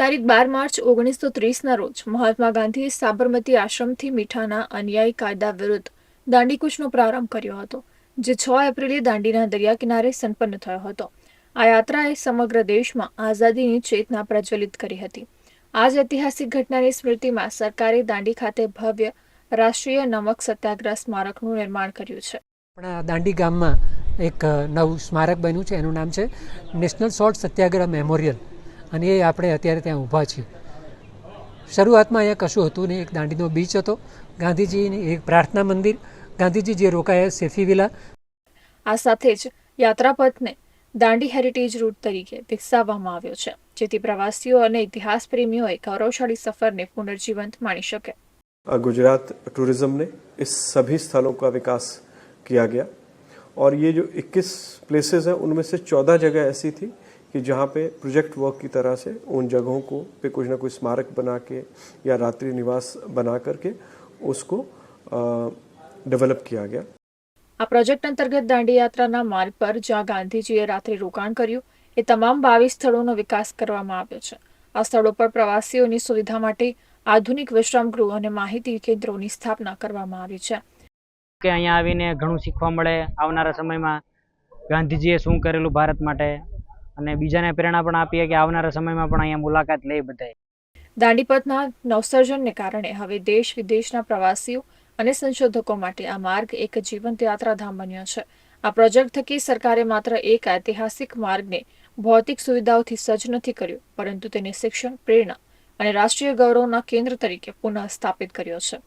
તારીખ બાર માર્ચ ઓગણીસો ત્રીસના રોજ મહાત્મા ગાંધીએ સાબરમતી આશ્રમથી મીઠાના અન્યાયી કાયદા વિરુદ્ધ દાંડીકૂચનો પ્રારંભ કર્યો હતો, જે છ એપ્રિલે દાંડીના દરિયા કિનારે સંપન્ન થયો હતો. આ યાત્રાએ સમગ્ર દેશમાં આઝાદીની ચેતના પ્રજ્વલિત કરી હતી. આ જ ઐતિહાસિક ઘટનાની સ્મૃતિમાં સરકારે દાંડી ખાતે ભવ્ય રાષ્ટ્રીય નમક સત્યાગ્રહ સ્મારકનું નિર્માણ કર્યું છે. આપણા દાંડી ગામમાં એક નવું સ્મારક બન્યું છે, એનું નામ છે નેશનલ સોલ્ટ સત્યાગ્રહ મેમોરિયલ. અને એ આપણે અત્યારે ત્યાં ઊભા છીએ શરૂઆતમાં અહીંયા કશું હતું નહીં એક દાંડીનો બીચ હતો ગાંધીજીની એક પ્રાર્થના મંદિર ગાંધીજી જે રોકાયા સેફી વિલા આ સાથે જ યાત્રાપથને દાંડી હેરિટેજ રૂટ તરીકે વિકસાવવામાં આવ્યો છે જેથી પ્રવાસીઓ અને ઇતિહાસ પ્રેમીઓએ ગૌરવશાળી સફરને પુનર્જીવંત માણી શકે गुजरात टूरिज्म ने इस सभी स्थलों का विकास किया गया और ये जो 21 प्लेसेस हैं उनमें से 14 जगह ऐसी थी कि जहाँ पे प्रोजेक्ट वर्क की तरह से उन जगहों को पे कुछ ना कुछ स्मारक बना के या रात्रि निवास बना करके उसको डेवलप किया गया આ પ્રોજેક્ટ અંતર્ગત દાંડી યાત્રાના માર્ગ પર જ્યાં ગાંધીજીએ રાત્રે રોકાણ કર્યું એ તમામ બાવીસ સ્થળોનો વિકાસ કરવામાં આવ્યો છે આ સ્થળો પર પ્રવાસીઓની સુવિધા માટે આધુનિક વિશ્રામ ગૃહ અને માહિતી કેન્દ્રોની સ્થાપના કરવામાં આવી છે કે અહીંયા આવીને ઘણું શીખવા મળે આવનારા સમયમાં ગાંધીજીએ શું કરેલું ભારત માટે અને બીજાને પ્રેરણા પણ આપીએ કે આવનારા સમયમાં પણ અહીંયા મુલાકાત લે બધાય દાંડીપથના નવસર્જનને કારણે હવે દેશ વિદેશના પ્રવાસીઓ અને સંશોધકો માટે આ માર્ગ એક જીવંત યાત્રાધામ બન્યો છે. આ પ્રોજેક્ટ થકી સરકારે માત્ર એક ઐતિહાસિક માર્ગને ભૌતિક સુવિધાઓથી સજ્જ નથી કર્યો, પરંતુ તેને શિક્ષણ, પ્રેરણા અને રાષ્ટ્રીય ગૌરવના કેન્દ્ર તરીકે પુનઃ સ્થાપિત કર્યો છે.